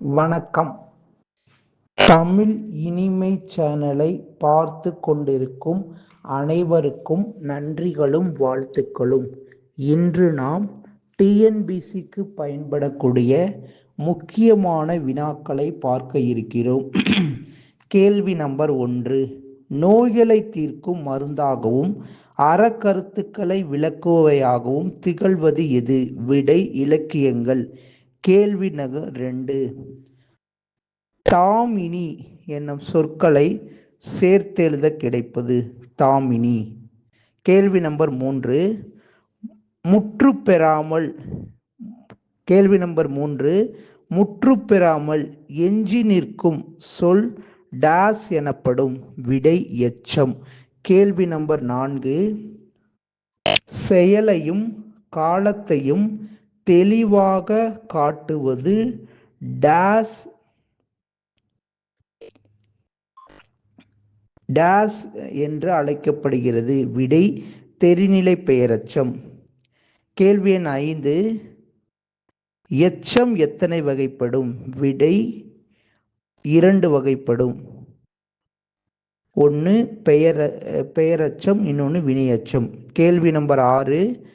வணக்கம். தமிழ் இனிமை சேனலை பார்த்து கொண்டிருக்கும் அனைவருக்கும் நன்றிகளும் வாழ்த்துக்களும். இன்று நாம் டிஎன்பிசிக்கு பயன்படக்கூடிய முக்கியமான வினாக்களை பார்க்க இருக்கிறோம். கேள்வி நம்பர் ஒன்று. நோய்களை தீர்க்கும் மருந்தாகவும் அறக்கருத்துக்களை விளக்குவையாகவும் திகழ்வது எது? விடை இலக்கியங்கள். கேள்வி நகர் ரெண்டு. தாமினி என்னும் சொற்களை சேர்த்தெழுத கிடைப்பது தாமினி. கேள்வி நம்பர் மூன்று. முற்று பெறாமல் கேள்வி நம்பர் மூன்று. முற்று பெறாமல் எஞ்சி நிற்கும் சொல் டாஸ் எனப்படும் விடை எச்சம். கேள்வி நம்பர் நான்கு. செயலையும் காலத்தையும் தெளிவாக காட்டுவது டேஸ் டேஸ் என்று அழைக்கப்படுகிறது. விடை தெரிநிலை பெயரச்சம். கேள்வி எண் ஐந்து. எச்சம் எத்தனை வகைப்படும்? விடை இரண்டு வகைப்படும். ஒன்று பெயர பெயரச்சம் இன்னொன்று வினையச்சம். கேள்வி நம்பர் ஆறு.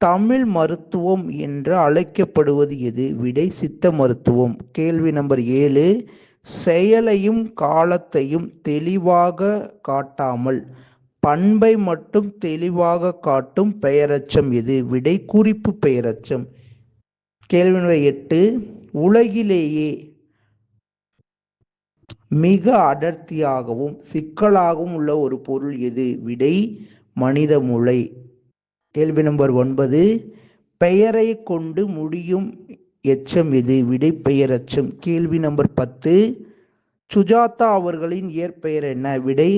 தமிழ் மருத்துவம் என்று அழைக்கப்படுவது எது? விடை சித்த மருத்துவம். கேள்வி நம்பர் ஏழு செயலையும் காலத்தையும் தெளிவாக காட்டாமல் பண்பை மட்டும் தெளிவாக காட்டும் பெயரச்சம் எது? விடை குறிப்பு பெயரச்சம். கேள்வி நம்பர் எட்டு உலகிலேயே மிக அடர்த்தியாகவும் சிக்கலாகவும் உள்ள ஒரு பொருள் எது? விடை மனித மூளை. கேள்வி நம்பர் ஒன்பது பெயரை கொண்டு முடியும் எச்சம் எது? விடை பெயரச்சம் கேள்வி நம்பர் பத்து சுஜாதா அவர்களின் இயற்பெயர் என்ன? விடை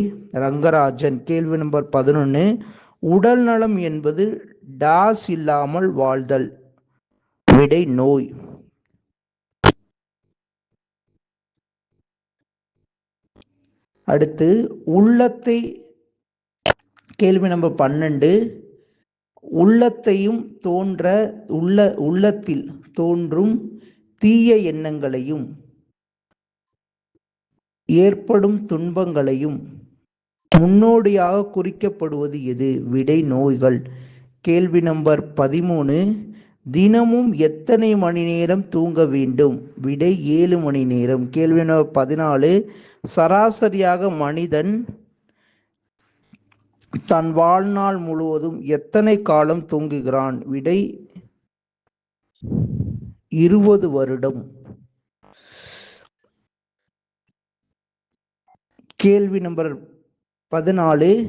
ரங்கராஜன். கேள்வி நம்பர் பதினொன்று உடல் நலம் என்பது டாஸ் இல்லாமல் வாழ்தல். விடை நோய். அடுத்து உள்ளத்தை கேள்வி நம்பர் பன்னெண்டு உள்ளத்தையும் தோன்ற உள்ள உள்ளத்தில் தோன்றும் தீய எண்ணங்களையும் ஏற்படும் துன்பங்களையும் முன்னோடியாக குறிக்கப்படுவது எது? விடை நோய்கள். கேள்வி நம்பர் பதிமூணு. தினமும் எத்தனை மணி நேரம் தூங்க வேண்டும்? விடை ஏழு மணி நேரம். கேள்வி நம்பர் பதினாலு. சராசரியாக மனிதன் தன் வாழ்நாள் முழுவதும் எத்தனை காலம் தூங்குகிறான்? விடை இருபது வருடம். கேள்வி நம்பர் பதினாலு.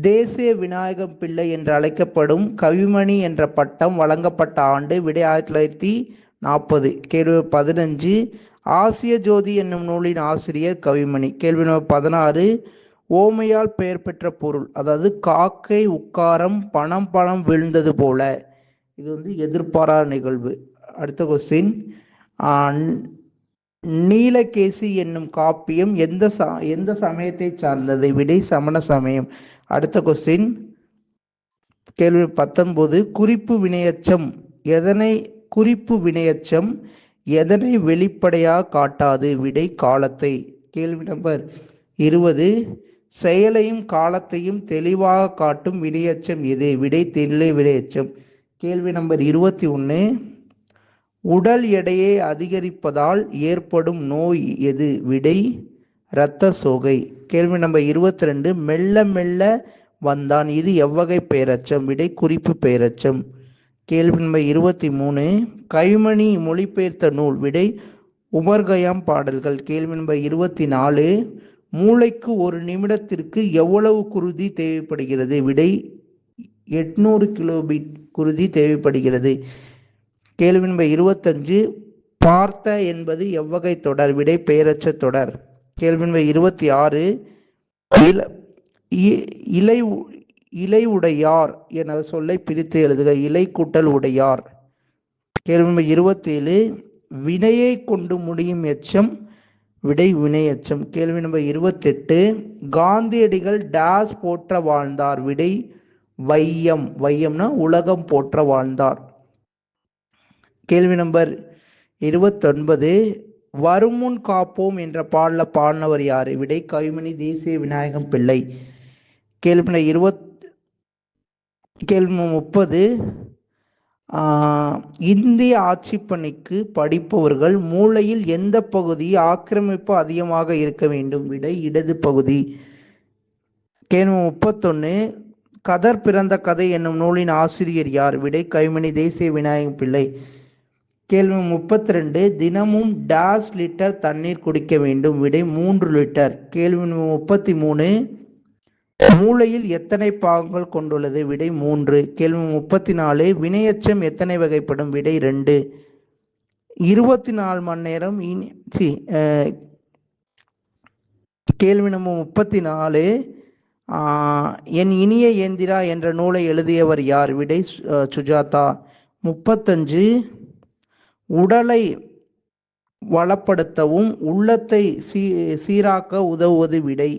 தேசிய விநாயகம் பிள்ளை என்று அழைக்கப்படும் கவிமணி என்ற பட்டம் வழங்கப்பட்ட ஆண்டு விடை ஆயிரத்தி தொள்ளாயிரத்தி நாற்பது. கேள்வி பதினஞ்சு. ஆசிய ஜோதி என்னும் நூலின் ஆசிரியர் கவிமணி. கேள்வி நம்பர் பதினாறு. ஓமையால் பெயர் பெற்ற பொருள் அதாவது காக்கை உட்காரம் பணம் பணம் விழுந்தது போல. இது வந்து எதிர்பாராத நிகழ்வு. அடுத்த கொஸ்டின் நீலகேசி என்னும் காப்பியம் எந்த ச எந்த சமயத்தை சார்ந்தது விடை சமண சமயம். அடுத்த கொஸ்டின் கேள்வி பத்தொன்பது. குறிப்பு வினையச்சம் எதனை குறிப்பு வினையச்சம் எதனை வெளிப்படையாக காட்டாது விடை காலத்தை. கேள்வி நம்பர் இருபது. செயலையும் காலத்தையும் தெளிவாக காட்டும் விடையச்சம் எது? விடை தெல்லை விடையச்சம். கேள்வி நம்பர் இருபத்தி ஒன்று உடல் எடையை அதிகரிப்பதால் ஏற்படும் நோய் எது? விடை இரத்த சோகை. கேள்வி நம்பர் இருபத்தி ரெண்டு. மெல்ல மெல்ல வந்தான். இது எவ்வகை பெயரச்சம்? விடை குறிப்பு பெயரச்சம். கேள்வி நம்பர் இருபத்தி மூணு. கைமணி மொழிபெயர்த்த நூல். விடை உமர்கயாம் பாடல்கள். கேள்வி நம்பர் இருபத்தி நாலு. மூளைக்கு ஒரு நிமிடத்திற்கு எவ்வளவு குருதி தேவைப்படுகிறது? விடை எட்நூறு கிலோபிட் குருதி தேவைப்படுகிறது. கேள்வி நம்பர் இருபத்தஞ்சு பார்த்த என்பது எவ்வகை தொடர்? விடை பெயரச்ச தொடர். கேள்வி நம்பர் இருபத்தி ஆறு இலை இலை உடையார் என சொல்லை பிரித்து எழுதுக. இலை கூட்டல் உடையார். கேள்வி நம்பர் இருபத்தேழு வினையை கொண்டு முடியும் எச்சம் விடை வினையச்சம். கேள்வி நம்பர் இருபத்தெட்டு. காந்தியடிகள் டேஸ் போற்ற வாழ்ந்தார். விடை வையம். வையம்னா உலகம் போற்ற வாழ்ந்தார். கேள்வி நம்பர் இருபத்தொன்பது. வருமுன் காப்போம் என்ற பாடல பாடினவர் யார்? விடை கைமணி தேசிய விநாயகம் பிள்ளை. கேள்வி இருபத் கேள்வி முப்பது. இந்திய ஆட்சிப்பணிக்கு படிப்பவர்கள் மூளையில் எந்த பகுதி ஆக்கிரமிப்பு அதிகமாக இருக்க வேண்டும்? விடை இடது பகுதி. கேள்வி முப்பத்தொன்று கதர் பிறந்த கதை என்னும் நூலின் ஆசிரியர் யார்? விடை கைமணி தேசிய விநாயகம் பிள்ளை. கேள்வி முப்பத்தி ரெண்டு தினமும் டாஸ் லிட்டர் தண்ணீர் குடிக்க வேண்டும். விடை மூன்று லிட்டர். கேள்வி முப்பத்தி மூணு மூளையில் எத்தனை பாகங்கள் கொண்டுள்ளது? விடை மூன்று. கேள்வி முப்பத்தி நாலு வினையச்சம் எத்தனை வகைப்படும்? விடை ரெண்டு. இருபத்தி நாலு மணி நேரம் இனி சி கேள்வி நம்பர் முப்பத்தி நாலு என் இனிய ஏந்திரா என்ற நூலை எழுதியவர் யார்? விடை சுஜாதா. முப்பத்தஞ்சு. உடலை வளப்படுத்தவும் உள்ளத்தை சீ சீராக்க உதவுவது விடை.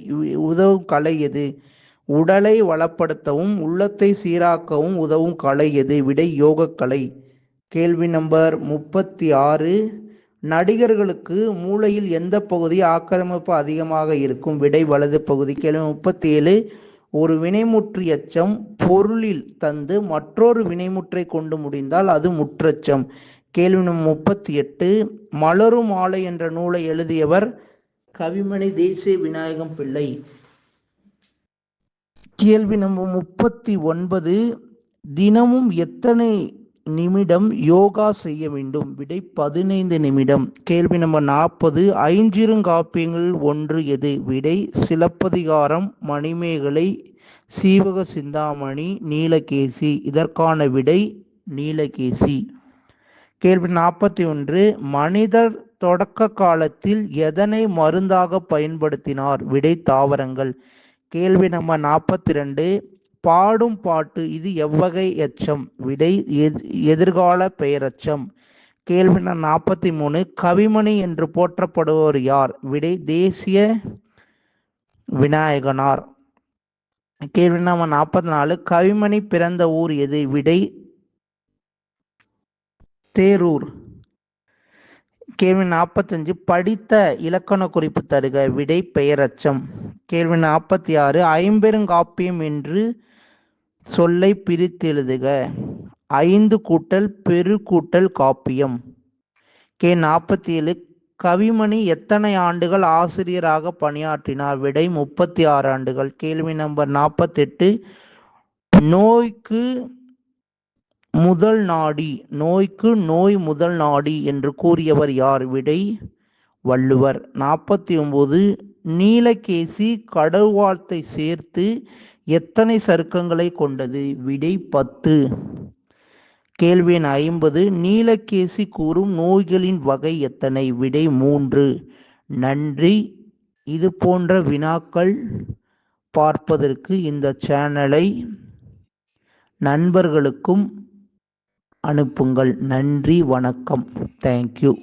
உதவும் கலை எது? உடலை வளப்படுத்தவும் உள்ளத்தை சீராக்கவும் உதவும் கலை எது விடை யோக கலை? கேள்வி நம்பர் முப்பத்தி ஆறு நடிகர்களுக்கு மூளையில் எந்த பகுதி ஆக்கிரமிப்பு அதிகமாக இருக்கும்? விடை வலது பகுதி. கேள்வி முப்பத்தி ஏழு ஒரு வினைமுற்று எச்சம் பொருளில் தந்து மற்றொரு வினைமுற்றை கொண்டு முடிந்தால் அது முற்றச்சம். கேள்வி முப்பத்தி எட்டு மலரும் ஆலை என்ற நூலை எழுதியவர் கவிமணி தேசிய விநாயகம் பிள்ளை. கேள்வி நம்பர் முப்பத்தி ஒன்பது தினமும் எத்தனை நிமிடம் யோகா செய்ய வேண்டும்? விடை பதினைந்து நிமிடம். கேள்வி நம்பர் நாற்பது ஐஞ்சிருங்காப்பியங்கள் ஒன்று எது? விடை சிலப்பதிகாரம் மணிமேகலை சீவக சிந்தாமணி நீலகேசி. இதற்கான விடை நீலகேசி. கேள்வி நாற்பத்தி ஒன்று மனிதர் தொடக்க காலத்தில் எதனை மருந்தாக பயன்படுத்தினார்? விடை தாவரங்கள். கேள்வி நம்பர் நாற்பத்தி ரெண்டு பாடும் பாட்டு இது எவ்வகை எச்சம் விடை எதிர்கால பெயரச்சம். கேள்வி நம்பர் நாற்பத்தி மூணு கவிமணி என்று போற்றப்படுவோர் யார்? விடை தேசிய விநாயகனார். கேள்வி நம்பர் நாற்பத்தி நாலு கவிமணி பிறந்த ஊர் எது? விடை தேரூர். கேள்வி நாற்பத்தஞ்சு படித்த இலக்கண குறிப்பு தருக. விடை பெயரச்சம். கேள்வி நாற்பத்தி ஆறு ஐம்பெருங்காப்பியம் என்று சொல்லை பிரித்தெழுதுக ஐந்து கூட்டல் பெரு கூட்டல் காப்பியம். கே நாற்பத்தி ஏழு கவிமணி எத்தனை ஆண்டுகள் ஆசிரியராக பணியாற்றினார்? விடை முப்பத்தி ஆறு ஆண்டுகள். கேள்வி நம்பர் நாற்பத்தெட்டு நோய்க்கு முதல் நாடி நோய்க்கு நோய் முதல் நாடி என்று கூறியவர் யார்? விடை வள்ளுவர். நாற்பத்தி ஒன்பது நீலகேசி கடவுவாழ்த்தை சேர்த்து எத்தனை சருக்கங்களை கொண்டது? விடை பத்து. கேள்வி எண் ஐம்பது. நீலகேசி கூறும் நோய்களின் வகை எத்தனை? விடை மூன்று. நன்றி. இது போன்ற வினாக்கள் பார்ப்பதற்கு இந்த சேனலை நண்பர்களுக்கும் அனுப்புங்கள். நன்றி. வணக்கம். தேங்க்யூ